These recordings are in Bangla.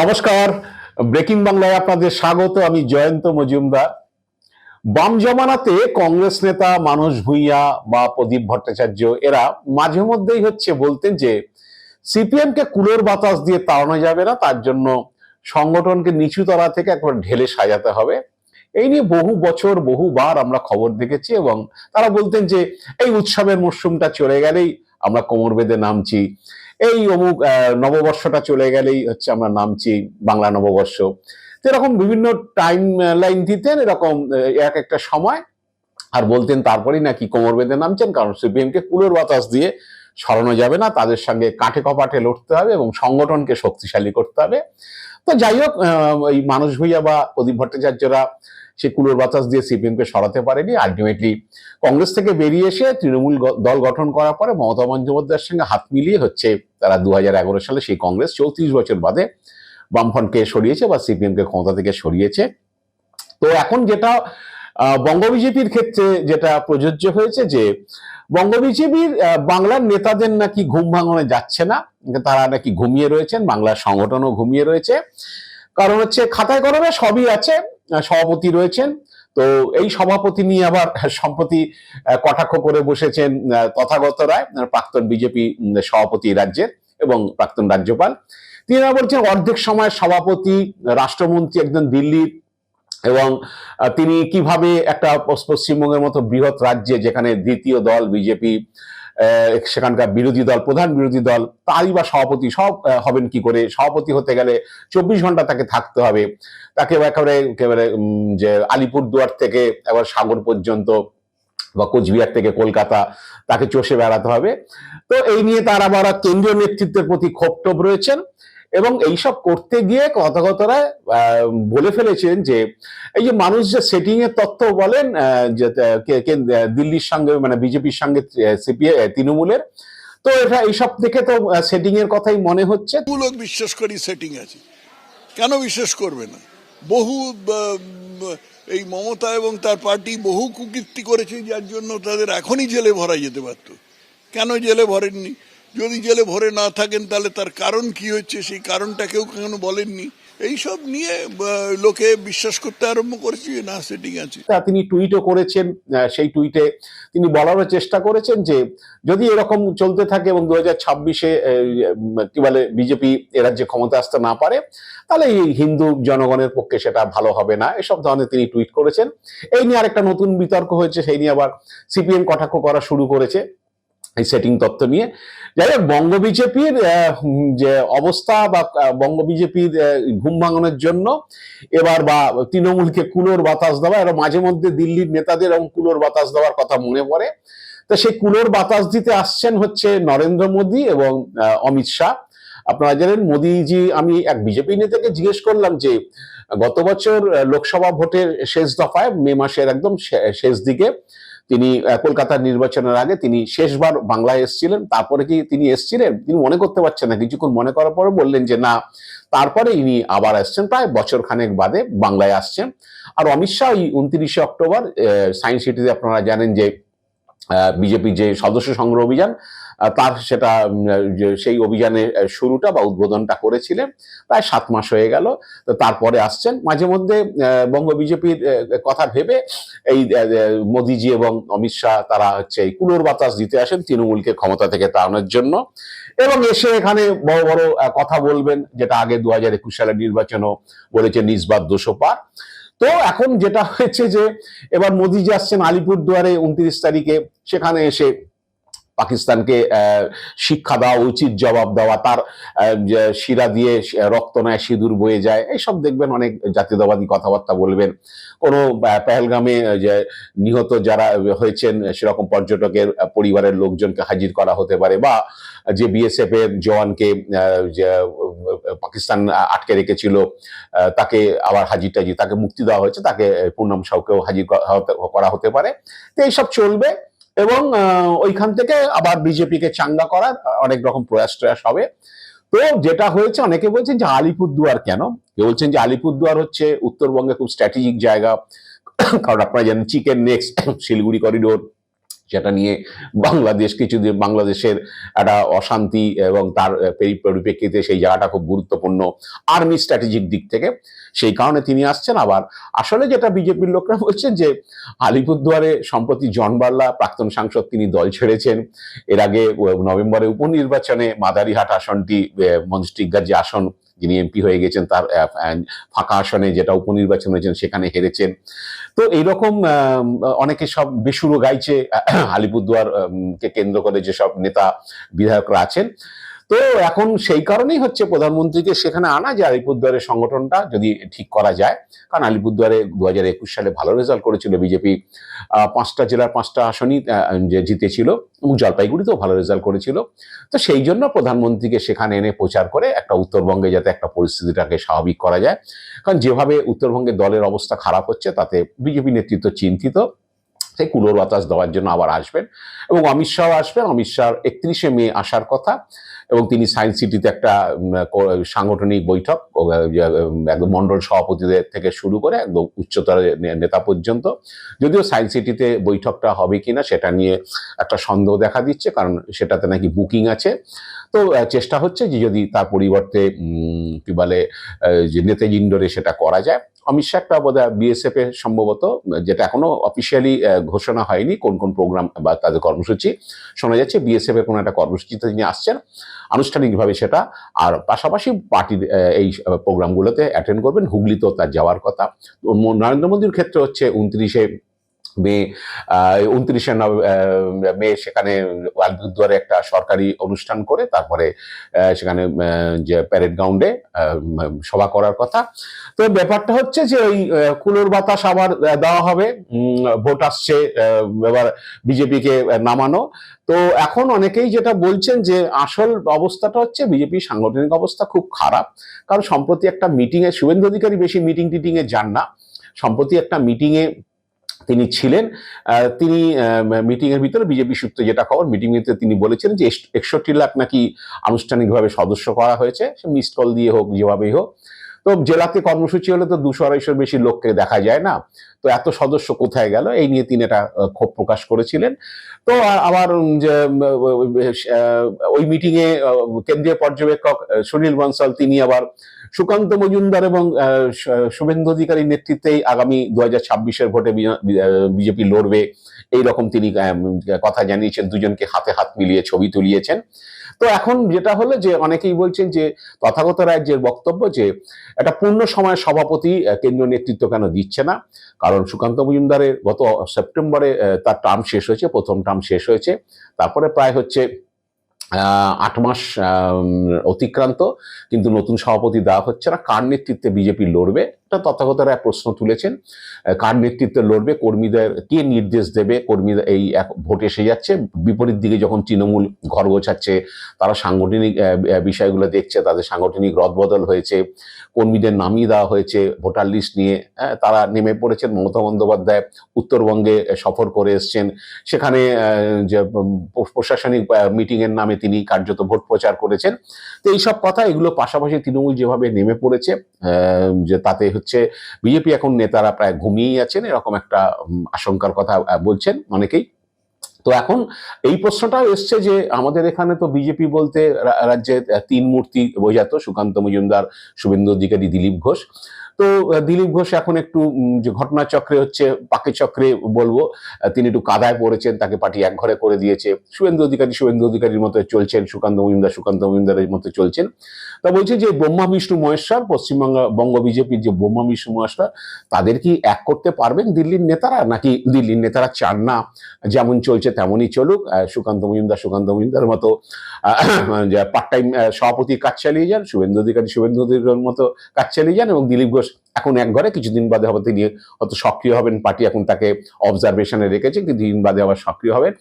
নমস্কার। ব্রেকিং বাংলায় আপনাদের স্বাগত, আমি জয়ন্ত মজুমদার। বাম জমানাতে কংগ্রেস নেতা মানস ভূঁইয়া বা প্রদীপ ভট্টাচার্য, এরা মাঝে মধ্যেই হচ্ছে বলতেন যে সিপিএম কে কুলোর বাতাস দিয়ে তাড়ানো যাবে না, তার জন্য সংগঠনকে নিচু তলা থেকে একবার ঢেলে সাজাতে হবে। এই নিয়ে বহু বছর, বহুবার আমরা খবর দেখেছি এবং তারা বলতেন যে, এই উৎসবের মরশুমটা চলে গেলেই আমরা কোমর বেঁধে নামছি। এই অমুক নববর্ষটা চলে গেলেই হচ্ছে আমরা নামছি বাংলা নববর্ষ। তো এরকম বিভিন্ন টাইম লাইন দিতেন এরকম এক একটা সময়, আর বলতেন তারপরেই নাকি কোমর বেঁধে নামছেন, কারণ সিপিএম কে কুলোর বাতাস দিয়ে সরানো যাবে না, তাদের সঙ্গে কাঠে কপাটে লড়তে হবে এবং সংগঠনকে শক্তিশালী করতে হবে। তো যাই হোক এই মানুষ ভূঁইয়া বা প্রদীপ ভট্টাচার্যরা সে কুলোর বাতাস দিয়ে সিপিএম কে সরাতে পারেনি। আলটিমেটলি কংগ্রেস থেকে বেরিয়ে এসে তৃণমূল দল গঠন করার পরে মমতা বন্দ্যোপাধ্যায়ের সঙ্গে হাত মিলিয়ে হচ্ছে তারা দু হাজার এগারো সালে সেই কংগ্রেস। চৌত্রিশ বছর বাদে বামফ্রন্টকে সরিয়েছে বা সিপিএম কে ক্ষমতা থেকে সরিয়েছে। তো এখন যেটা বঙ্গ বিজেপির ক্ষেত্রে যেটা প্রযোজ্য হয়েছে যে বঙ্গ বিজেপির বাংলার নেতাদের নাকি ঘুম ভাঙনে যাচ্ছে না, তারা নাকি ঘুমিয়ে রয়েছেন, বাংলার সংগঠনও ঘুমিয়ে রয়েছে। কারণ হচ্ছে খাতায় কলমে সবই আছে সভাপতি রয়েছেন, তো এই সভাপতি নিয়ে আবার সম্প্রতি কটাক্ষ করে বসেছেন তথাগত রায় প্রাক্তন বিজেপি সভাপতি রাজ্যের এবং প্রাক্তন রাজ্যপাল। তিনি বলছেন, অর্ধেক সময় সভাপতি, রাষ্ট্রমন্ত্রী একজন দিল্লির এবং তিনি কীভাবে একটা পশ্চিমবঙ্গের মতো বৃহৎ রাজ্যে যেখানে দ্বিতীয় দল বিজেপি সেখানকার বিরোধী দল, প্রধান বিরোধী দল, তারই বা সভাপতি সব হবেন কি করে? সভাপতি হতে গেলে চব্বিশ ঘণ্টা তাকে থাকতে হবে। তাকে একেবারে একেবারে যে আলিপুরদুয়ার থেকে একবার সাগর পর্যন্ত বা কোচবিহার থেকে কলকাতা তাকে চষে বেড়াতে হবে। তো এই নিয়ে তার আবার কেন্দ্রীয় নেতৃত্বের প্রতি ক্ষোভ রয়েছেন। এবং এইসব করতে গিয়ে কথাগতরা বলে ফেলেছেন যে, এই যে মানুষ যে সেটিং এর তথ্য বলেন যে দিল্লির সঙ্গে মানে বিজেপির সঙ্গে সিপিআই তৃণমূলের, তো এটা এইসব দেখে তো সেটিং এর কথাই মনে হচ্ছে। লোক বিশ্বাস করি সেটিং আছে। কেন বিশ্বাস করবে না? বহু এই মমতা এবং তার পার্টি বহু কুকীর্তি করেছে, যার জন্য তাদের এখনই জেলে ভরা যেতে পারত। কেন জেলে ভরেননি? যদি জেলে ভরে না থাকেন, তাহলে তার কারণ কি হচ্ছে? সেই কারণটা কেউ কেন বলেননি? এইসব নিয়ে লোকে বিশ্বাস করতে আরম্ভ করেছে না সেটিং আছে। তিনি টুইটও করেছেন সেই টুইটে তিনি বলারও চেষ্টা করেছেন যে, যদি এরকম চলতে থাকে এবং দু হাজার ছাব্বিশে কি বলে, বিজেপি এ রাজ্যে ক্ষমতা আসতে না পারে, তাহলে এই হিন্দু জনগণের পক্ষে সেটা ভালো হবে না। এসব ধরনের তিনি টুইট করেছেন। এই নিয়ে আরেকটা নতুন বিতর্ক হয়েছে, সেই নিয়ে আবার সিপিএম কটাক্ষ করা শুরু করেছে। এই সেটিং তত্ত্ব নিয়ে। যাই হোক, বঙ্গ বিজেপির যে অবস্থা বা বঙ্গ বিজেপির ঘুম ভাঙানোর জন্য এবার বা, তৃণমূলকে কুলোর বাতাস দেওয়া এবং মাঝে মধ্যে দিল্লির নেতাদের এবং কুলোর বাতাস দেওয়ার কথা মনে পড়ে। তো সেই কুলোর বাতাস দিতে আসছেন হচ্ছে নরেন্দ্র মোদী এবং অমিত শাহ। আপনারা জানেন, মোদীজি, আমি এক বিজেপি নেতাকে জিজ্ঞেস করলাম যে, গত বছর লোকসভা ভোটের শেষ দফায় মে মাসের একদম শেষ দিকে তিনি কলকাতার নির্বাচনের আগে তিনি শেষবার বাংলায় এসেছিলেন, তারপরে কি তিনি এসেছিলেন? তিনি মনে করতে পারছেন না, কিছুক্ষণ মনে করার পরে বললেন যে না। তারপরে ইনি আবার আসছেন প্রায় বছর খানেক বাদে বাংলায় আসছেন। আর অমিত শাহ এই উনত্রিশে অক্টোবর সায়েন্স সিটিতে আপনারা জানেন যে বিজেপি যে সদস্য সংগ্রহ অভিযান তার সেটা সেই অভিযানের শুরুটা বা উদ্বোধনটা করেছিলেন। প্রায় সাত মাস হয়ে গেল। তো তারপরে আসছেন। মাঝে মধ্যে বঙ্গ বিজেপির কথা ভেবে এই মোদিজি এবং অমিত শাহ তারা হচ্ছে এই কুলোর বাতাস দিতে আসেন তৃণমূলকে ক্ষমতা থেকে তাড়ানোর জন্য। এবং এসে এখানে বড় বড় কথা বলবেন, যেটা আগে দু হাজার একুশ সালের নির্বাচনও বলেছে নিজবাদ দোষো পার তো এখন যেটা হয়েছে যে এবার মোদিজি আসছেন আলিপুরদুয়ারে উনত্রিশ তারিখে সেখানে এসে পাকিস্তানকে শিক্ষা দেওয়া, উচিত জবাব দেওয়া, তার শিরা দিয়ে রক্ত নেয়, সিঁদুর বয়ে যায়, এইসব দেখবেন অনেক জাতীয়তাবাদী কথাবার্তা বলবেন। কোনো পেহেলগামে নিহত যারা হয়েছেন, সেরকম পর্যটকের পরিবারের লোকজনকে হাজির করা হতে পারে, বা যে বিএসএফ এর জওয়ানকে পাকিস্তান আটকে রেখেছিল তাকে আবার হাজির টাজির, তাকে মুক্তি দেওয়া হয়েছে, তাকে পূর্ণম সাউকেও হাজির করা হতে পারে। তো এইসব চলবে। এবং ওইখান থেকে আবার বিজেপিকে চাঙ্গা করার অনেক রকম প্রয়াস টয়াস হবে। তো যেটা হয়েছে, অনেকে বলছেন যে আলিপুরদুয়ার কেন? কেউ বলছেন যে আলিপুরদুয়ার হচ্ছে উত্তরবঙ্গে খুব স্ট্র্যাটেজিক জায়গা। কারণ আপনারা জানেন চিকেন নেক্সট শিলিগুড়ি করিডোর যেটা নিয়ে বাংলাদেশ কিছুদিন, বাংলাদেশের একটা অশান্তি এবং তার পরিপ্রেক্ষিতে সেই জায়গাটা খুব গুরুত্বপূর্ণ। আর্মি স্ট্র্যাটেজিক দিক থেকে। সেই কারণে তিনি আসছেন। আবার আসলে যেটা বিজেপির লোকরা বলছেন যে, আলিপুরদুয়ারে সম্প্রতি জন বার্লা, প্রাক্তন সাংসদ, তিনি দল ছেড়েছেন। এর আগে নভেম্বরে উপনির্বাচনে মাদারিহাট আসনটি মঞ্চটিজ্ঞার যে আসন, যিনি এমপি হয়ে গেছেন, তার ফাঁকা আসনে যেটা উপনির্বাচন হয়েছেন, সেখানে হেরেছেন। তো এইরকম অনেকে সব বেসুরো গাইছে, আলিপুরদুয়ার কে কেন্দ্র করে যেসব নেতা বিধায়করা আছেন। তো এখন সেই কারণেই হচ্ছে প্রধানমন্ত্রীকে সেখানে আনা যে আলিপুরদুয়ারের সংগঠনটা যদি ঠিক করা যায়। কারণ আলিপুরদুয়ারে দু হাজার একুশ সালে ভালো রেজাল্ট করেছিল বিজেপি। পাঁচটা জেলার পাঁচটা আসনই যে জিতেছিল এবং জলপাইগুড়িতেও ভালো রেজাল্ট করেছিল। তো সেই জন্য প্রধানমন্ত্রীকে সেখানে এনে প্রচার করে একটা উত্তরবঙ্গে যাতে একটা পরিস্থিতিটাকে স্বাভাবিক করা যায়। কারণ যেভাবে উত্তরবঙ্গে দলের অবস্থা খারাপ হচ্ছে, তাতে বিজেপি নেতৃত্ব চিন্তিত। সেই কুলোর বাতাস দেওয়ার জন্য আবার আসবেন। এবং অমিত শাহ আসবেন। অমিত শাহ একত্রিশে মে আসার কথা। এবং তিনি সায়েন্স সিটিতে একটা সাংগঠনিক বৈঠক একদম মন্ডল সভাপতিদের থেকে শুরু করে একদম উচ্চতর নেতা পর্যন্ত। যদিও সায়েন্স সিটিতে বৈঠকটা হবে কিনা সেটা নিয়ে একটা সন্দেহ দেখা দিচ্ছে, কারণ সেটাতে নাকি বুকিং আছে। তো চেষ্টা হচ্ছে যে যদি তার পরিবর্তে কি বলে যে নেতাজি ইন্ডোরে সেটা করা যায়। অমিত শাহ একটা বোধ বিএসএফ এর সম্ভবত, যেটা এখনও অফিসিয়ালি ঘোষণা হয়নি কোন কোন প্রোগ্রাম বা তাদের কর্মসূচি। শোনা যাচ্ছে বিএসএফ এর কোনো একটা কর্মসূচিতে তিনি আসছেন, আনুষ্ঠানিকভাবে সেটা। আর পাশাপাশি পার্টির এই প্রোগ্রামগুলোতে অ্যাটেন্ড করবেন। হুগলিতেও তার যাওয়ার কথা। নরেন্দ্র মোদীর ক্ষেত্রে হচ্ছে উনত্রিশে মে উনত্রিশে মে সেখানে আলিপুরদুয়ারে একটা সরকারি অনুষ্ঠান করে তারপরে সেখানে যে প্যারেড গ্রাউন্ডে সভা করার কথা। তো ব্যাপারটা হচ্ছে যে ওই কুলোর বাতাস আবার দেওয়া হবে। ভোট আসছে এবার বিজেপিকে নামানো। তো এখন অনেকেই যেটা বলছেন যে আসল অবস্থাটা হচ্ছে বিজেপি সাংগঠনিক অবস্থা খুব খারাপ। কারণ সম্প্রতি একটা মিটিংয়ে শুভেন্দু অধিকারী বেশি মিটিং টিটিং এ যান না। সম্প্রতি একটা মিটিংয়ে তিনি ছিলেন। তিনি মিটিং এর ভিতরে বিজেপি সূত্রে যেটা খবর মিটিং ভিতরে তিনি বলেছেন যে একষট্টি লাখ নাকি আনুষ্ঠানিকভাবে সদস্য করা হয়েছে। সে মিস কল দিয়ে হোক, যেভাবেই হোক তো জেলাতে কর্মসূচি হলে তো দুশো আড়াইশোর বেশি লোককে দেখা যায় না। তো এত সদস্য কোথায় গেল? এই নিয়ে তিনি এটা ক্ষোভ প্রকাশ করেছিলেন। তো আবার ওই মিটিং এ কেন্দ্রীয় পর্যবেক্ষক সুনীল বনসাল, তিনি আবার সুকান্ত মজুমদার এবং শুভেন্দু অধিকারীর নেতৃত্বেই আগামী দু হাজার ছাব্বিশের ভোটে বিজেপি লড়বে। এই রকম তিনি কথা জানিয়েছেন। দুজনকে হাতে হাত মিলিয়ে ছবি তুলিয়েছেন। তো এখন যেটা হলো যে অনেকেই বলছেন যে তথাগত রাজ্যের বক্তব্য যে একটা পূর্ণ সময় সভাপতি কেন্দ্রীয় নেতৃত্ব কেন দিচ্ছে না? কারণ সুকান্ত মজুমদারের গত সেপ্টেম্বরে তার টার্ম শেষ হয়েছে, প্রথম টার্ম শেষ হয়েছে। তারপরে প্রায় হচ্ছে আট মাস অতিক্রান্ত, কিন্তু নতুন সভাপতি দেওয়া হচ্ছে না। কার নেতৃত্বে বিজেপি লড়বে? তথাগতরা প্রশ্ন তুলেছেন কার নেতৃত্বে লড়বে কর্মীদের কে নির্দেশ দেবে কর্মীদের এই ভোট এসে যাচ্ছে বিপরীত দিকে যখন তৃণমূল ঘর গোছাচ্ছে তারা সাংগঠনিক বিষয়গুলো দেখছে তাদের সাংগঠনিক রদবদল হয়েছে কর্মীদের নামিয়ে দেওয়া হয়েছে ভোটার লিস্ট নিয়ে হ্যাঁ, তারা নেমে পড়েছেন মমতা বন্দ্যোপাধ্যায় উত্তরবঙ্গে সফর করে এসছেন সেখানে যে প্রশাসনিক মিটিং এর নামে তিনি কার্যত ভোট প্রচার করেছেন তো এইসব কথা এগুলো পাশাপাশি তৃণমূল যেভাবে নেমে পড়েছে যে তাতে হচ্ছে বিজেপি এখন নেতারা প্রায় ঘুমিয়েই আছেন এরকম একটা আশঙ্কার কথা বলছেন অনেকেই। তো এখন এই প্রশ্নটাও এসছে যে আমাদের এখানে তো বিজেপি বলতে রাজ্যে তিন মূর্তি বোঝাতো সুকান্ত মজুমদার, শুভেন্দু অধিকারী, দিলীপ ঘোষ। তো দিলীপ ঘোষ এখন একটু যে ঘটনাচক্রে হচ্ছে, পাকে চক্রে বলব তিনি একটু কাদায় পড়েছেন, তাকে পার্টি এক ঘরে করে দিয়েছে। শুভেন্দু অধিকারী, শুভেন্দু অধিকারীর মতো চলছেন, সুকান্ত মজুমদার, সুকান্ত মজুমদারের মতো চলছেন। তা বলছে যে ব্রহ্মা, বিষ্ণু, মহেশ্বর, পশ্চিমবঙ্গ, বঙ্গ বিজেপির যে ব্রহ্মা, বিষ্ণু, মহেশ্বর, তাদের কি এক করতে পারবেন দিল্লির নেতারা? নাকি দিল্লির নেতারা চান না? যেমন চলছে তেমনই চলুক সুকান্ত মজুমদার সুকান্ত মজুমদার মতো পার্ট টাইম সভাপতি কাজ চালিয়ে যান, শুভেন্দু অধিকারী শুভেন্দু অধিকারীর মতো কাজ চালিয়ে যান এবং দিলীপ ঘোষ এখন এক ঘরে কিছুদিন বাদে হয়তো তিনি হয়তো সক্রিয় হবেন পার্টি এখন তাকে অবজারভেশনে রেখেছে কিছুদিন বাদে আবার সক্রিয় হবেন।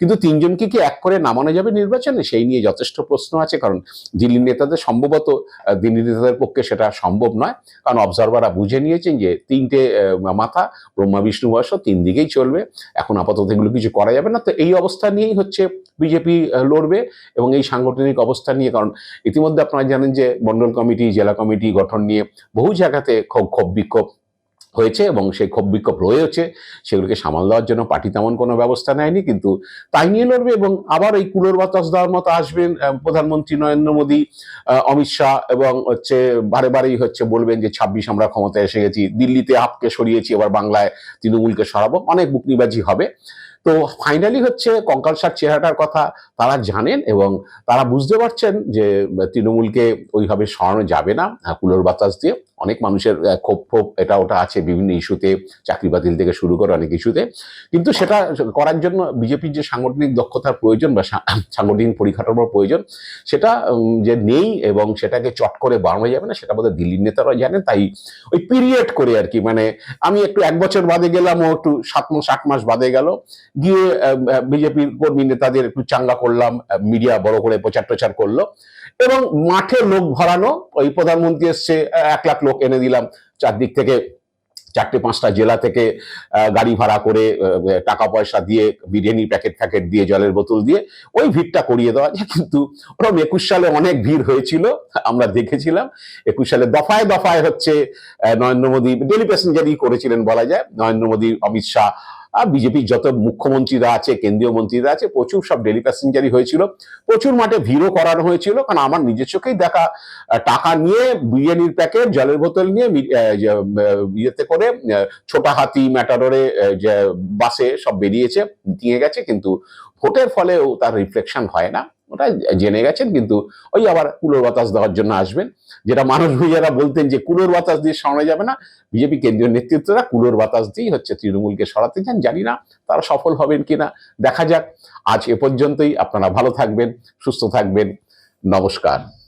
কিন্তু তিনজনকে কি এক করে নামানো যাবে নির্বাচনে? সেই নিয়ে যথেষ্ট প্রশ্ন আছে কারণ দিল্লির নেতাদের সম্ভবত আহ, দিল্লি নেতাদের পক্ষে সেটা সম্ভব নয়। কারণ অবজারভাররা বুঝে নিয়েছেন যে তিনটে মাথা ব্রহ্মা বিষ্ণু বয়স তিন দিকেই চলবে। এখন আপাতত এগুলো কিছু করা যাবে না। তো এই অবস্থা নিয়েই হচ্ছে বিজেপি লড়বে এবং এই সাংগঠনিক অবস্থা নিয়ে কারণ ইতিমধ্যে আপনারা জানেন যে মন্ডল কমিটি জেলা কমিটি গঠন নিয়ে বহু জায়গাতে ক্ষোভ ক্ষোভ বিক্ষোভ হয়েছে এবং সেই ক্ষোভ বিক্ষোভ রয়েছে, সেগুলোকে সামাল দেওয়ার জন্য পার্টি তেমন কোনো ব্যবস্থা নেয়নি, কিন্তু তাই নিয়ে লড়বে এবং আবার এই কুলোর বাতাস দেওয়ার মতো আসবেন প্রধানমন্ত্রী নরেন্দ্র মোদী অমিত শাহ এবং হচ্ছে বারে বারেই হচ্ছে বলবেন যে ছাব্বিশ আমরা ক্ষমতায় এসে গেছি, দিল্লিতে আপকে সরিয়েছি, এবার বাংলায় তৃণমূলকে সরাবো, অনেক বুকনিবাজি হবে। তো ফাইনালি হচ্ছে কঙ্কালসার চেহারাটার কথা তারা জানেন এবং তারা বুঝতে পারছেন যে তৃণমূলকে ওইভাবে সরানো যাবে না কুলোর বাতাস দিয়ে। অনেক মানুষের ক্ষোভ ক্ষোভ এটা ওটা আছে বিভিন্ন ইস্যুতে, চাকরি বাতিল থেকে শুরু করে অনেক ইস্যুতে। কিন্তু সেটা করার জন্য বিজেপির যে সাংগঠনিক দক্ষতার প্রয়োজন বা সাংগঠনিক পরিকাঠামোর প্রয়োজন, সেটা যে নেই এবং সেটাকে চট করে বাড়ানো যাবে না, সেটা বোধহয় দিল্লির নেতারা জানেন, তাই ওই পিরিয়ড করে আর কি মানে আমি একটু এক বছর বাদে গেলাম, ও একটু সাত মাস আট মাস বাদে গেল, গিয়ে বিজেপির কর্মী নেতাদের একটু চাঙ্গা করলাম মিডিয়া বড় করে প্রচার প্রচার করল। এবং মাঠে লোক ভরানো, ওই প্রধানমন্ত্রী এসছে, এক লাখ লোক এনে দিলাম। চারদিক থেকে চারটে পাঁচটা জেলা থেকে গাড়ি ভাড়া করে টাকা পয়সা দিয়ে বিরিয়ানি প্যাকেট প্যাকেট দিয়ে, জলের বোতল দিয়ে, ওই ভিড়টা করিয়ে দেওয়া যায়। কিন্তু ওরকম একুশ সালে অনেক ভিড় হয়েছিল, আমরা দেখেছিলাম। একুশ সালে দফায় দফায় হচ্ছে নরেন্দ্র মোদী ডেলি প্যাসেঞ্জারই করেছিলেন বলা যায়। নরেন্দ্র মোদী, অমিত শাহ আর বিজেপির যত মুখ্যমন্ত্রীরা আছে, কেন্দ্রীয় মন্ত্রীরা আছে, প্রচুর সব ডেলি প্যাসেঞ্জারই হয়েছিল। প্রচুর মাঠে ভিড়ও করানো হয়েছিল, কারণ আমার নিজের চোখেই দেখা টাকা নিয়ে বিরিয়ানির প্যাকেট জলের বোতল নিয়ে ইয়েতে করে ছোটা হাতি ম্যাটাডোরে যে বাসে সব বেরিয়েছে নিয়ে গেছে, কিন্তু ভোটের ফলেও তার রিফ্লেকশন হয় না। ওটা জেনে গেছেন, কিন্তু ওই আবার কুলোর বাতাস দেওয়ার জন্য আসবেন। যেটা মানুষ ভুইয়ারা বলতেন যে কুলোর বাতাস দিয়ে সরানো যাবে না। বিজেপি কেন্দ্রীয় নেতৃত্বরা কুলোর বাতাস দিয়েই হচ্ছে তৃণমূলকে সরাতে চান। জানি না তারা সফল হবেন কি না দেখা যাক। আজ এ পর্যন্তই। আপনারা ভালো থাকবেন, সুস্থ থাকবেন। নমস্কার।